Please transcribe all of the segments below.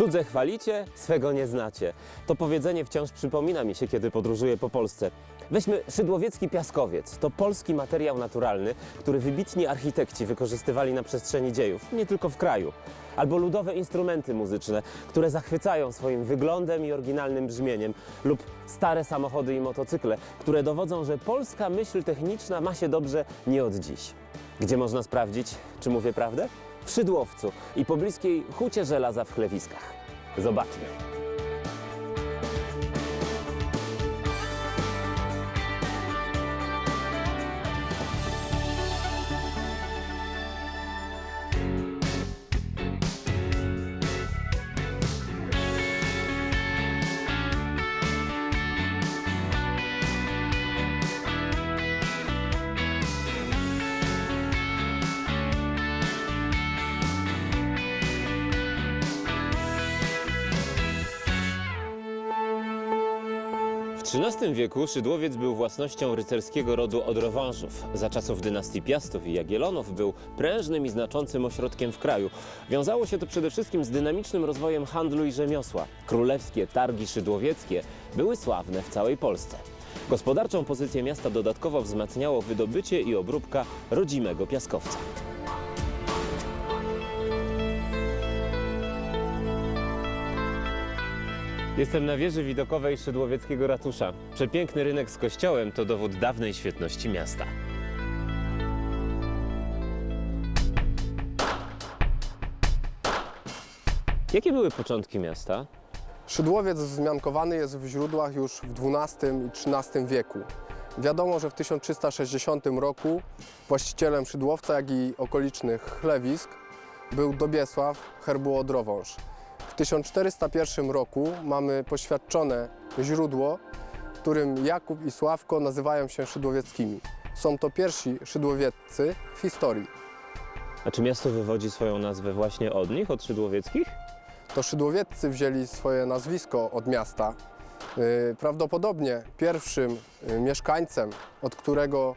Cudze chwalicie, swego nie znacie. To powiedzenie wciąż przypomina mi się, kiedy podróżuję po Polsce. Weźmy szydłowiecki piaskowiec. To polski materiał naturalny, który wybitni architekci wykorzystywali na przestrzeni dziejów, nie tylko w kraju. Albo ludowe instrumenty muzyczne, które zachwycają swoim wyglądem i oryginalnym brzmieniem, lub stare samochody i motocykle, które dowodzą, że polska myśl techniczna ma się dobrze nie od dziś. Gdzie można sprawdzić, czy mówię prawdę? W Szydłowcu i pobliskiej Hucie Żelaza w Chlewiskach. Zobaczmy. XIII wieku Szydłowiec był własnością rycerskiego rodu Odrowanżów. Za czasów dynastii Piastów i Jagiellonów był prężnym i znaczącym ośrodkiem w kraju. Wiązało się to przede wszystkim z dynamicznym rozwojem handlu i rzemiosła. Królewskie targi szydłowieckie były sławne w całej Polsce. Gospodarczą pozycję miasta dodatkowo wzmacniało wydobycie i obróbka rodzimego piaskowca. Jestem na wieży widokowej Szydłowieckiego ratusza. Przepiękny rynek z kościołem to dowód dawnej świetności miasta. Jakie były początki miasta? Szydłowiec wzmiankowany jest w źródłach już w XII i XIII wieku. Wiadomo, że w 1360 roku właścicielem Szydłowca, jak i okolicznych chlewisk był Dobiesław Herbuodrowąż. W 1401 roku mamy poświadczone źródło, którym Jakub i Sławko nazywają się szydłowieckimi. Są to pierwsi szydłowieccy w historii. A czy miasto wywodzi swoją nazwę właśnie od nich, od Szydłowieckich? to Szydłowieccy wzięli swoje nazwisko od miasta. Yy, Prawdopodobnie pierwszym yy, mieszkańcem, od którego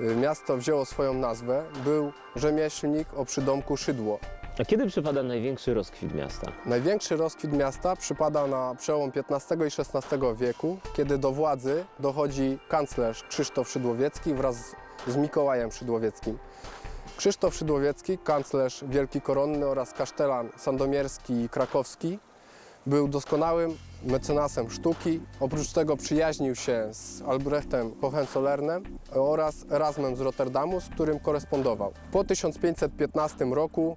yy, miasto wzięło swoją nazwę, był rzemieślnik o przydomku Szydło. A kiedy przypada największy rozkwit miasta? Największy rozkwit miasta przypada na przełom XV i XVI wieku, kiedy do władzy dochodzi kanclerz Krzysztof Szydłowiecki wraz z Mikołajem Szydłowieckim. Krzysztof Szydłowiecki, kanclerz Wielki Koronny oraz kasztelan sandomierski i krakowski, był doskonałym mecenasem sztuki. Oprócz tego przyjaźnił się z Albrechtem Hohenzollernem oraz Erasmem z Rotterdamu, z którym korespondował. Po 1515 roku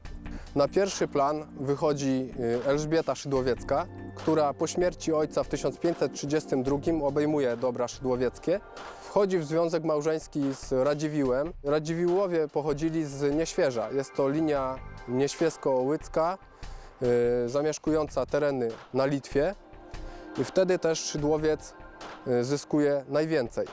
na pierwszy plan wychodzi y, Elżbieta Szydłowiecka, która po śmierci ojca w 1532 obejmuje dobra szydłowieckie. Wchodzi w związek małżeński z Radziwiłem. Radziwiłowie pochodzili z Nieświeża. Jest to linia nieświesko-łyczka, y, zamieszkująca tereny na Litwie. I wtedy też Szydłowiec y, zyskuje najwięcej.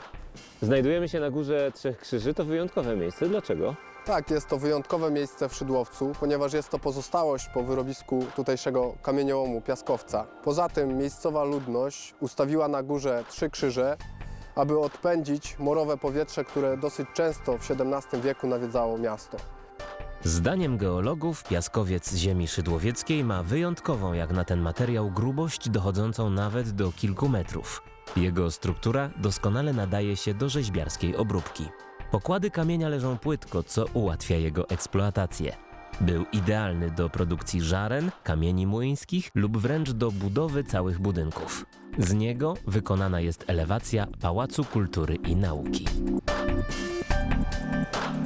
Znajdujemy się na górze Trzech Krzyży. To wyjątkowe miejsce. Dlaczego? Tak, jest to wyjątkowe miejsce w Szydłowcu, ponieważ jest to pozostałość po wyrobisku tutejszego kamieniołomu piaskowca. Poza tym miejscowa ludność ustawiła na górze trzy krzyże, aby odpędzić morowe powietrze, które dosyć często w XVII wieku nawiedzało miasto. Zdaniem geologów piaskowiec ziemi szydłowieckiej ma wyjątkową jak na ten materiał grubość dochodzącą nawet do kilku metrów. Jego struktura doskonale nadaje się do rzeźbiarskiej obróbki. Pokłady kamienia leżą płytko, co ułatwia jego eksploatację. Był idealny do produkcji żaren, kamieni młyńskich lub wręcz do budowy całych budynków. Z niego wykonana jest elewacja Pałacu Kultury i Nauki.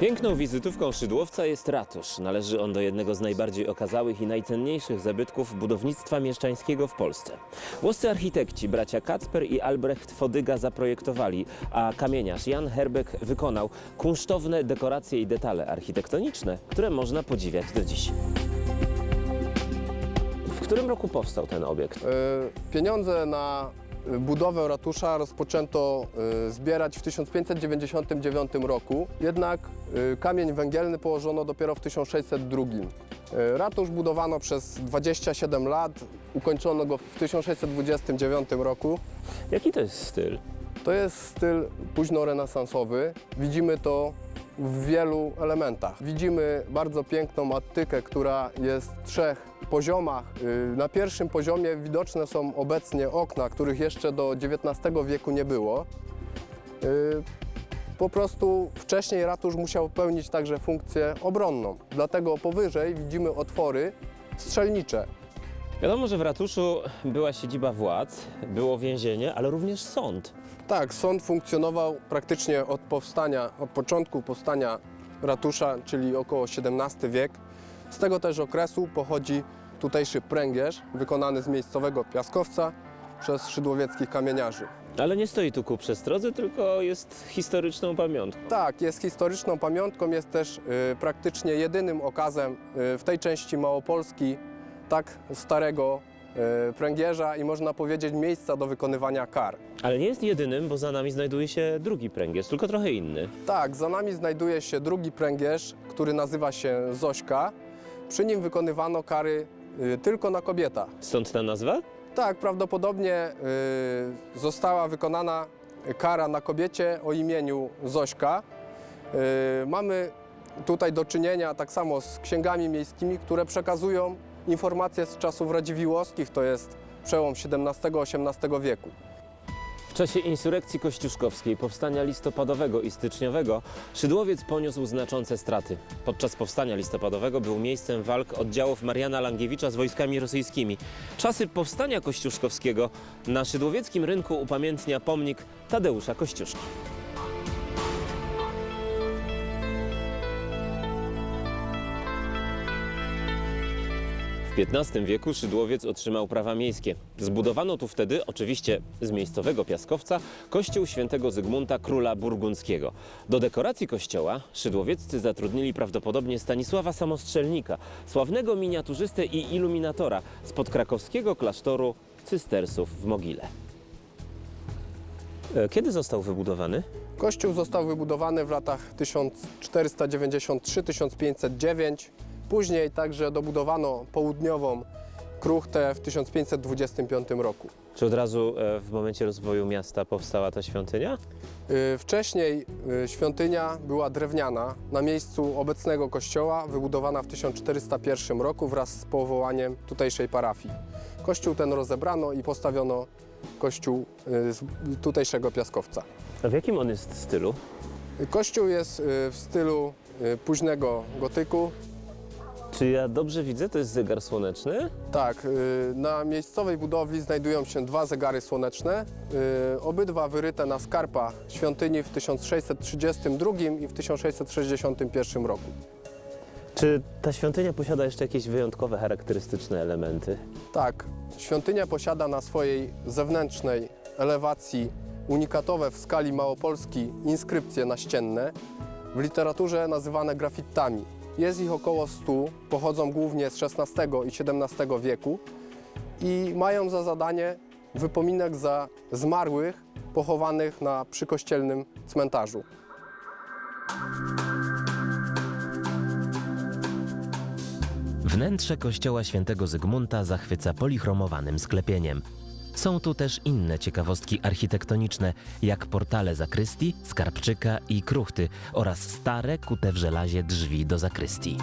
Piękną wizytówką Szydłowca jest ratusz. Należy on do jednego z najbardziej okazałych i najcenniejszych zabytków budownictwa mieszczańskiego w Polsce. Włoscy architekci bracia Kacper i Albrecht Fodyga zaprojektowali, a kamieniarz Jan Herbeck wykonał kunsztowne dekoracje i detale architektoniczne, które można podziwiać do dziś. W którym roku powstał ten obiekt? E, Pieniądze na budowę ratusza rozpoczęto e, zbierać w 1599 roku, jednak e, kamień węgielny położono dopiero w 1602. E, Ratusz budowano przez 27 lat, ukończono go w 1629 roku. Jaki to jest styl? To jest styl późno-renesansowy. Widzimy to w wielu elementach. Widzimy bardzo piękną attykę, która jest w trzech poziomach. Y, Na pierwszym poziomie widoczne są obecnie okna, których jeszcze do XIX wieku nie było. Y, Po prostu wcześniej ratusz musiał pełnić także funkcję obronną. Dlatego powyżej widzimy otwory strzelnicze. Wiadomo, że w ratuszu była siedziba władz, było więzienie, ale również sąd. Tak, sąd funkcjonował praktycznie od powstania, od początku powstania ratusza, czyli około XVII wiek. Z tego też okresu pochodzi tutejszy pręgierz wykonany z miejscowego piaskowca przez szydłowieckich kamieniarzy. Ale nie stoi tu ku przestrodze, tylko jest historyczną pamiątką. Tak, jest historyczną pamiątką, jest też y, praktycznie jedynym okazem y, w tej części Małopolski tak starego pręgierza i można powiedzieć miejsca do wykonywania kar. Ale nie jest jedynym, bo za nami znajduje się drugi pręgierz, tylko trochę inny. Tak, za nami znajduje się drugi pręgierz, który nazywa się Zośka. Przy nim wykonywano kary y, tylko na kobietach. Stąd ta nazwa? Tak, prawdopodobnie y, została wykonana kara na kobiecie o imieniu Zośka. Y, mamy tutaj do czynienia tak samo z księgami miejskimi, które przekazują informacje z czasów radziwiłłowskich, to jest przełom XVII-XVIII wieku. W czasie insurekcji kościuszkowskiej, powstania listopadowego i styczniowego, Szydłowiec poniósł znaczące straty. Podczas powstania listopadowego był miejscem walk oddziałów Mariana Langiewicza z wojskami rosyjskimi. Czasy powstania kościuszkowskiego na szydłowieckim rynku upamiętnia pomnik Tadeusza Kościuszki. W XV wieku Szydłowiec otrzymał prawa miejskie. Zbudowano tu wtedy, oczywiście z miejscowego piaskowca, kościół świętego Zygmunta, króla burgundzkiego. Do dekoracji kościoła szydłowieccy zatrudnili prawdopodobnie Stanisława Samostrzelnika, sławnego miniaturzystę i iluminatora spod krakowskiego klasztoru Cystersów w Mogile. E, Kiedy został wybudowany? Kościół został wybudowany w latach 1493-1509. Później także dobudowano południową kruchtę w 1525 roku. Czy od razu e, w momencie rozwoju miasta powstała ta świątynia? Y, Wcześniej y, świątynia była drewniana na miejscu obecnego kościoła, wybudowana w 1401 roku wraz z powołaniem tutejszej parafii. Kościół ten rozebrano i postawiono kościół z tutejszego piaskowca. A w jakim on jest stylu? Kościół jest w stylu późnego gotyku. Czy ja dobrze widzę? To jest zegar słoneczny? Tak, y, na miejscowej budowli znajdują się dwa zegary słoneczne, y, obydwa wyryte na skarpach świątyni w 1632 i w 1661 roku. Czy ta świątynia posiada jeszcze jakieś wyjątkowe, charakterystyczne elementy? Tak, świątynia posiada na swojej zewnętrznej elewacji unikatowe w skali Małopolski inskrypcje naścienne, w literaturze nazywane grafittami. Jest ich około 100, pochodzą głównie z XVI i XVII wieku i mają za zadanie wypominek za zmarłych pochowanych na przykościelnym cmentarzu. Wnętrze kościoła świętego Zygmunta zachwyca polichromowanym sklepieniem. Są tu też inne ciekawostki architektoniczne, jak portale zakrystii, skarbczyka i kruchty oraz stare, kute w żelazie drzwi do zakrystii.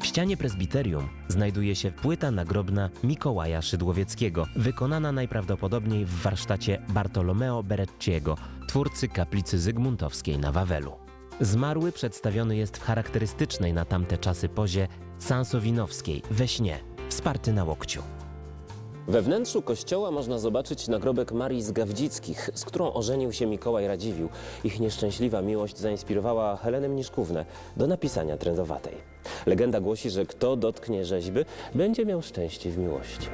W ścianie prezbiterium znajduje się płyta nagrobna Mikołaja Szydłowieckiego, wykonana najprawdopodobniej w warsztacie Bartolomeo Berecciego, twórcy kaplicy zygmuntowskiej na Wawelu. Zmarły przedstawiony jest w charakterystycznej na tamte czasy pozie sansowinowskiej, we śnie, wsparty na łokciu. We wnętrzu kościoła można zobaczyć nagrobek Marii z Gawdzickich, z którą ożenił się Mikołaj Radziwiłł. Ich nieszczęśliwa miłość zainspirowała Helenę Mniszkównę do napisania trędowatej. Legenda głosi, że kto dotknie rzeźby, będzie miał szczęście w miłości.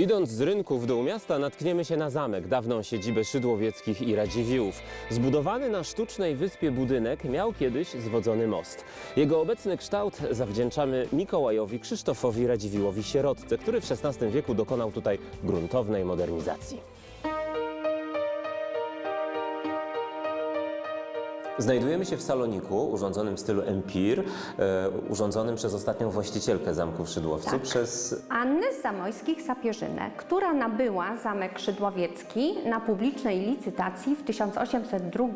Idąc z rynku w dół miasta natkniemy się na zamek, dawną siedzibę Szydłowieckich i Radziwiłłów. Zbudowany na sztucznej wyspie budynek miał kiedyś zwodzony most. Jego obecny kształt zawdzięczamy Mikołajowi Krzysztofowi Radziwiłłowi Sierotce, który w XVI wieku dokonał tutaj gruntownej modernizacji. Znajdujemy się w saloniku urządzonym w stylu Empire, e, urządzonym przez ostatnią właścicielkę zamku w Szydłowcu, Tak. przez Anny z Zamojskich Sapieżynę, która nabyła zamek Szydłowiecki na publicznej licytacji w 1802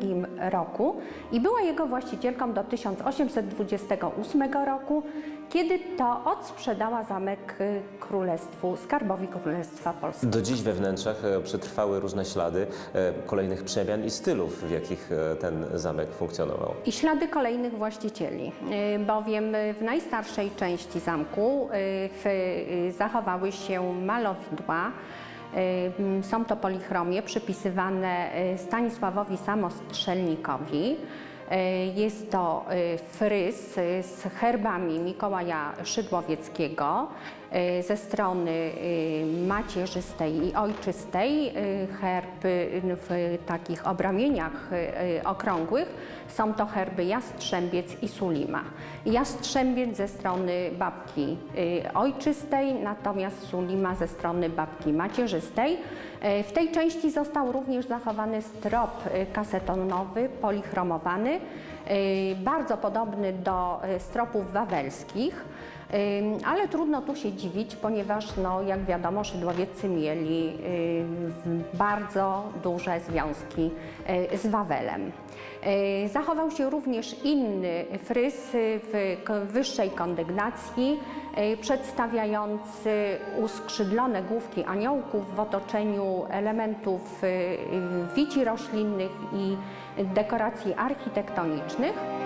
roku i była jego właścicielką do 1828 roku, kiedy to odsprzedała zamek y, Królestwu, Skarbowi Królestwa Polskiego. Do dziś we wnętrzach e, przetrwały różne ślady e, kolejnych przemian i stylów, w jakich e, ten zamek funkcjonował. I ślady kolejnych właścicieli, y, bowiem w najstarszej części zamku y, zachowały się malowidła. Są to polichromie przypisywane Stanisławowi Samostrzelnikowi. Y, Jest to y, frys y, z herbami Mikołaja Szydłowieckiego ze strony y, macierzystej i ojczystej. y, Herby w takich obramieniach okrągłych są to herby Jastrzębiec i Sulima. Jastrzębiec ze strony babki ojczystej, natomiast Sulima ze strony babki macierzystej. W tej części został również zachowany strop kasetonowy, polichromowany, bardzo podobny do stropów wawelskich. Ale trudno tu się dziwić, ponieważ, no, jak wiadomo, szydłowieccy mieli bardzo duże związki y, z Wawelem. Y, Zachował się również inny frys y, w wyższej kondygnacji, y, przedstawiający uskrzydlone główki aniołków w otoczeniu elementów wici roślinnych i dekoracji architektonicznych.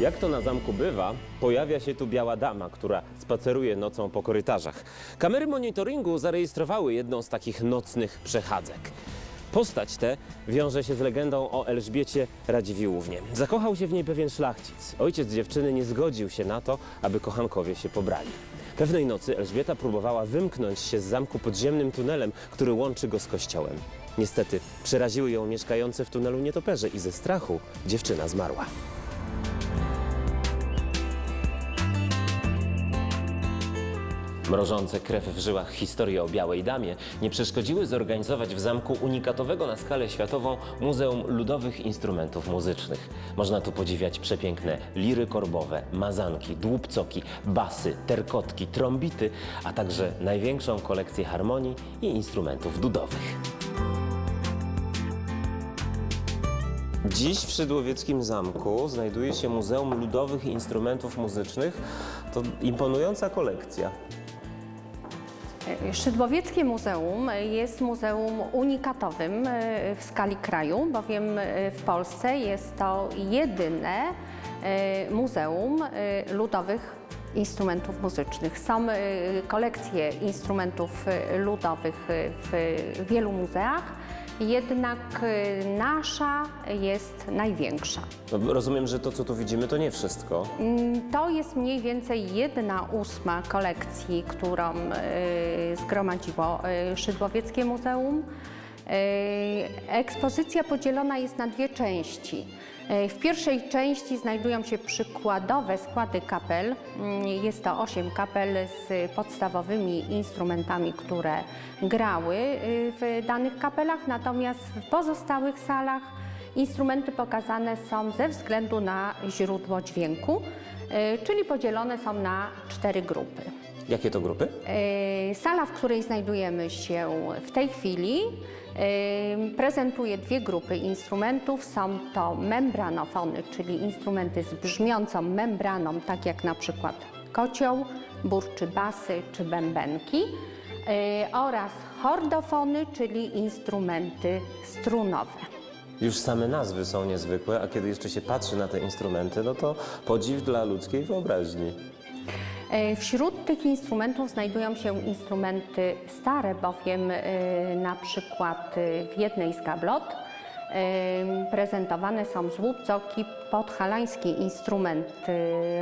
Jak to na zamku bywa, pojawia się tu biała dama, która spaceruje nocą po korytarzach. Kamery monitoringu zarejestrowały jedną z takich nocnych przechadzek. Postać tę wiąże się z legendą o Elżbiecie Radziwiłłównie. Zakochał się w niej pewien szlachcic. Ojciec dziewczyny nie zgodził się na to, aby kochankowie się pobrali. Pewnej nocy Elżbieta próbowała wymknąć się z zamku podziemnym tunelem, który łączy go z kościołem. Niestety przeraziły ją mieszkające w tunelu nietoperze i ze strachu dziewczyna zmarła. Mrożące krew w żyłach historie o Białej Damie nie przeszkodziły zorganizować w zamku unikatowego na skalę światową Muzeum Ludowych Instrumentów Muzycznych. Można tu podziwiać przepiękne liry korbowe, mazanki, dłubcoki, basy, terkotki, trombity, a także największą kolekcję harmonii i instrumentów dudowych. Dziś w Szydłowieckim Zamku znajduje się Muzeum Ludowych Instrumentów Muzycznych. To imponująca kolekcja. Szydłowieckie Muzeum jest muzeum unikatowym e, w skali kraju, bowiem e, w Polsce jest to jedyne e, muzeum e, ludowych instrumentów muzycznych. Są e, kolekcje instrumentów e, ludowych e, w wielu muzeach, jednak e, nasza jest największa. No, Rozumiem, że to, co tu widzimy, to nie wszystko. Mm, To jest mniej więcej jedna ósma kolekcji, którą y, zgromadziło y, Szydłowieckie Muzeum. Y, Ekspozycja podzielona jest na dwie części. Y, W pierwszej części znajdują się przykładowe składy kapel. Mm, Jest to osiem kapel z podstawowymi instrumentami, które grały y, w danych kapelach, natomiast w pozostałych salach Instrumenty pokazane są ze względu na źródło dźwięku, y, czyli podzielone są na cztery grupy. Jakie to grupy? Y, Sala, w której znajdujemy się w tej chwili, y, prezentuje dwie grupy instrumentów. Są to membranofony, czyli instrumenty z brzmiącą membraną, tak jak na przykład kocioł, burczy basy czy bębenki, y, oraz chordofony, czyli instrumenty strunowe. Już same nazwy są niezwykłe, a kiedy jeszcze się patrzy na te instrumenty, no to podziw dla ludzkiej wyobraźni. E, Wśród tych instrumentów znajdują się instrumenty stare, bowiem e, na przykład e, w jednej z gablot prezentowane są złupcoki, podhalański instrument,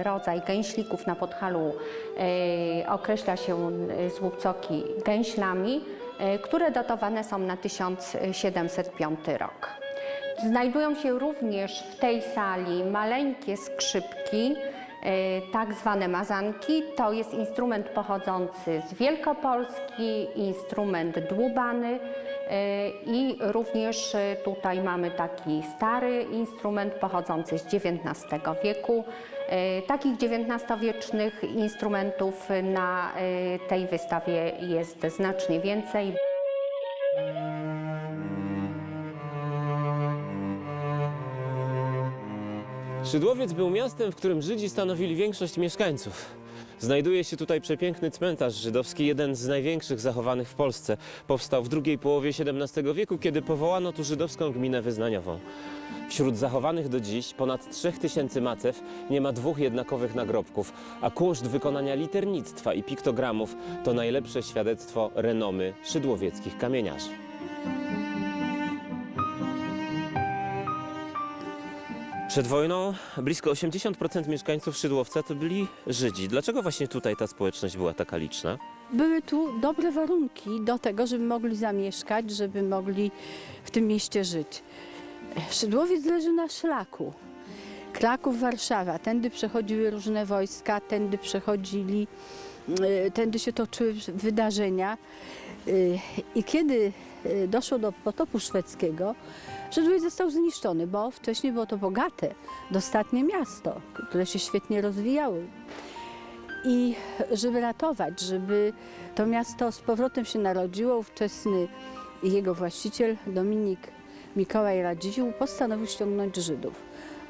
rodzaj gęślików na Podhalu określa się złupcoki gęślami, które datowane są na 1705 rok. Znajdują się również w tej sali maleńkie skrzypki, tak zwane mazanki. To jest instrument pochodzący z Wielkopolski, instrument dłubany. E, I również e, tutaj mamy taki stary instrument pochodzący z XIX wieku. E, Takich XIX-wiecznych instrumentów na e, tej wystawie jest znacznie więcej. Szydłowiec był miastem, w którym Żydzi stanowili większość mieszkańców. Znajduje się tutaj przepiękny cmentarz żydowski, jeden z największych zachowanych w Polsce. Powstał w drugiej połowie XVII wieku, kiedy powołano tu żydowską gminę wyznaniową. Wśród zachowanych do dziś ponad 3000 macew nie ma dwóch jednakowych nagrobków, a kunszt wykonania liternictwa i piktogramów to najlepsze świadectwo renomy szydłowieckich kamieniarzy. Przed wojną blisko 80% mieszkańców Szydłowca to byli Żydzi. Dlaczego właśnie tutaj ta społeczność była taka liczna? Były tu dobre warunki do tego, żeby mogli zamieszkać, żeby mogli w tym mieście żyć. Szydłowiec leży na szlaku. Kraków, Warszawa. Tędy przechodziły różne wojska, tędy przechodzili, y, tędy się toczyły wydarzenia. Y, I kiedy y, doszło do potopu szwedzkiego, Szydłowiec został zniszczony, bo wcześniej było to bogate, dostatnie miasto, które się świetnie rozwijało. I żeby ratować, żeby to miasto z powrotem się narodziło, ówczesny jego właściciel Dominik Mikołaj Radziwiłł postanowił ściągnąć Żydów.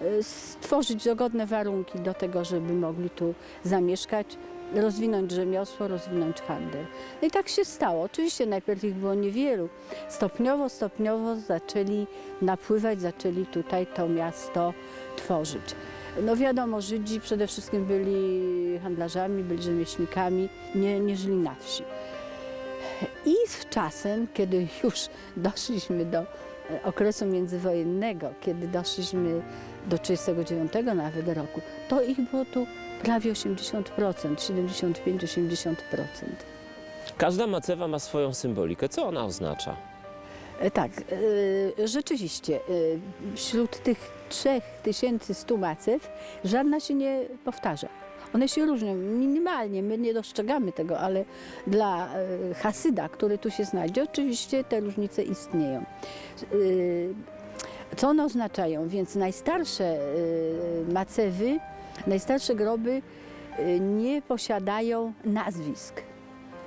y, Stworzyć dogodne warunki do tego, żeby mogli tu zamieszkać, rozwinąć rzemiosło, rozwinąć handel. No i tak się stało. Oczywiście najpierw ich było niewielu. Stopniowo, stopniowo zaczęli napływać, zaczęli tutaj to miasto tworzyć. No wiadomo, Żydzi przede wszystkim byli handlarzami, byli rzemieślnikami, nie, nie żyli na wsi. I z czasem, kiedy już doszliśmy do e, okresu międzywojennego, kiedy doszliśmy do 39 nawet roku, to ich było tu prawie 80%, 75-80%. Każda macewa ma swoją symbolikę. Co ona oznacza? E, Tak, e, rzeczywiście. e, Wśród tych 3100 macew żadna się nie powtarza. One się różnią minimalnie, my nie dostrzegamy tego, ale dla Hasyda, który tu się znajdzie, oczywiście te różnice istnieją. Co one oznaczają? Więc najstarsze macewy, najstarsze groby e, nie posiadają nazwisk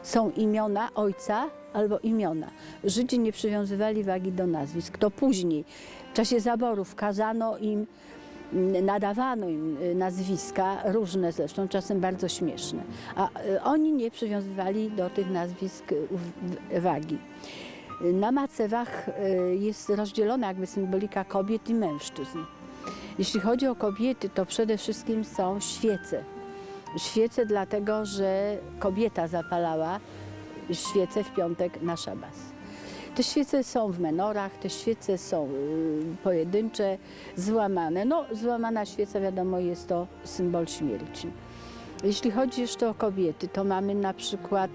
są imiona ojca albo imiona. Żydzi nie przywiązywali wagi do nazwisk. To później, w czasie zaborów, kazano im, nadawano im y, nazwiska, różne zresztą, czasem bardzo śmieszne. A y, oni nie przywiązywali do tych nazwisk y, wagi. Y, Na macewach y, jest rozdzielona jakby symbolika kobiet i mężczyzn. Jeśli chodzi o kobiety, to przede wszystkim są świece. Świece dlatego, że kobieta zapalała świece w piątek na szabas. Te świece są w menorach, te świece są y, pojedyncze, złamane. No, złamana świeca, wiadomo, jest to symbol śmierci. Jeśli chodzi jeszcze o kobiety, to mamy na przykład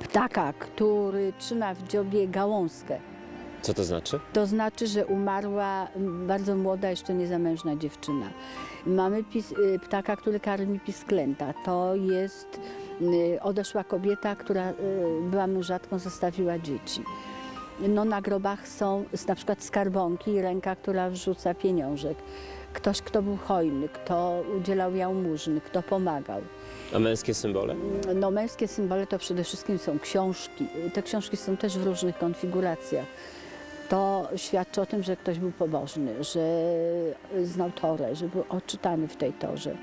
ptaka, który trzyma w dziobie gałązkę. Co to znaczy? To znaczy, że umarła bardzo młoda, jeszcze niezamężna dziewczyna. Mamy pis, y, ptaka, który karmi pisklęta. To jest y, odeszła kobieta, która y, była mężatką, zostawiła dzieci. No, na grobach są na przykład skarbonki i ręka, która wrzuca pieniążek. Ktoś, kto był hojny, kto udzielał jałmużny, kto pomagał. A męskie symbole? No, męskie symbole to przede wszystkim są książki. Te książki są też w różnych konfiguracjach. To świadczy o tym, że ktoś był pobożny, że znał Torę, że był odczytany w tej Torze.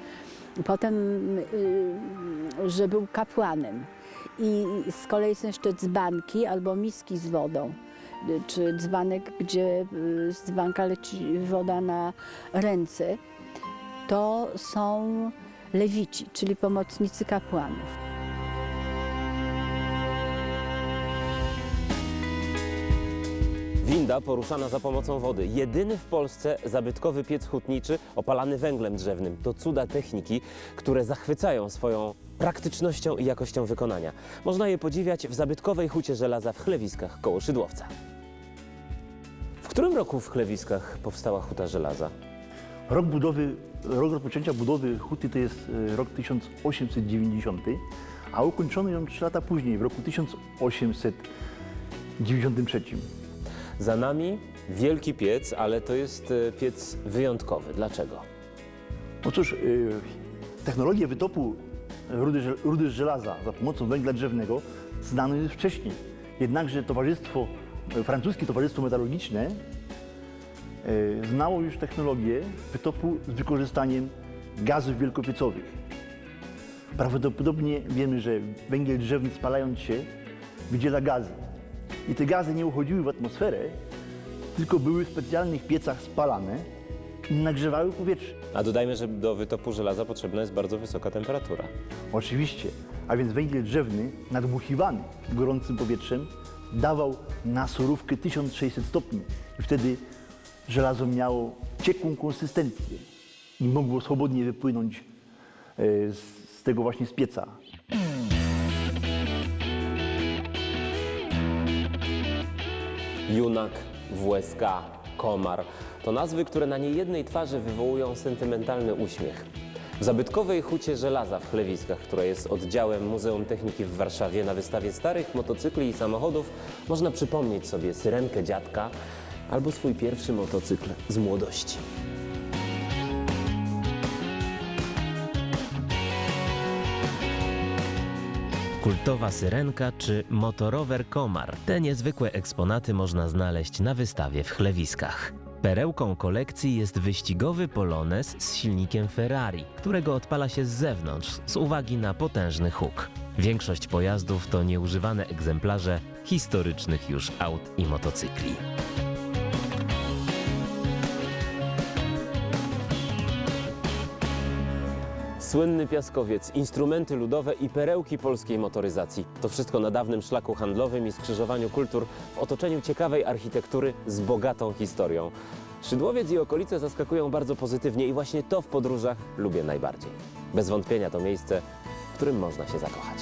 Potem, y, że był kapłanem. I z kolei są jeszcze dzbanki albo miski z wodą. Czy dzbanek, gdzie y, z dzbanka leci woda na ręce. To są lewici, czyli pomocnicy kapłanów. Winda poruszana za pomocą wody. Jedyny w Polsce zabytkowy piec hutniczy opalany węglem drzewnym. To cuda techniki, które zachwycają swoją praktycznością i jakością wykonania. Można je podziwiać w zabytkowej hucie żelaza w Chlewiskach koło Szydłowca. W którym roku w Chlewiskach powstała huta żelaza? Rok budowy, rok rozpoczęcia budowy huty to jest e, rok 1890, a ukończono ją 3 lata później, w roku 1800 w 93. Za nami wielki piec, ale to jest e, piec wyjątkowy. Dlaczego? No cóż, y, technologię wytopu rudy, rudy żelaza za pomocą węgla drzewnego znano już wcześniej. Jednakże towarzystwo, y, francuskie towarzystwo metalurgiczne y, znało już technologię wytopu z wykorzystaniem gazów wielkopiecowych. Prawdopodobnie wiemy, że węgiel drzewny spalając się wydziela gazy. I te gazy nie uchodziły w atmosferę, tylko były w specjalnych piecach spalane i nagrzewały powietrze. A dodajmy, że do wytopu żelaza potrzebna jest bardzo wysoka temperatura. Oczywiście, a więc węgiel drzewny nadmuchiwany gorącym powietrzem dawał na surówkę 1600 stopni i wtedy żelazo miało ciekłą konsystencję i mogło swobodnie wypłynąć e, z, z tego właśnie z pieca. Junak, WSK, Komar to nazwy, które na niejednej twarzy wywołują sentymentalny uśmiech. W zabytkowej hucie żelaza w Chlewiskach, która jest oddziałem Muzeum Techniki w Warszawie, na wystawie starych motocykli i samochodów można przypomnieć sobie syrenkę dziadka albo swój pierwszy motocykl z młodości. Kultowa syrenka czy motorower komar. Te niezwykłe eksponaty można znaleźć na wystawie w Chlewiskach. Perełką kolekcji jest wyścigowy Polones z silnikiem Ferrari, którego odpala się z zewnątrz z uwagi na potężny huk. Większość pojazdów to nieużywane egzemplarze historycznych już aut i motocykli. Słynny piaskowiec, instrumenty ludowe i perełki polskiej motoryzacji. To wszystko na dawnym szlaku handlowym i skrzyżowaniu kultur w otoczeniu ciekawej architektury z bogatą historią. Szydłowiec i okolice zaskakują bardzo pozytywnie i właśnie to w podróżach lubię najbardziej. Bez wątpienia to miejsce, w którym można się zakochać.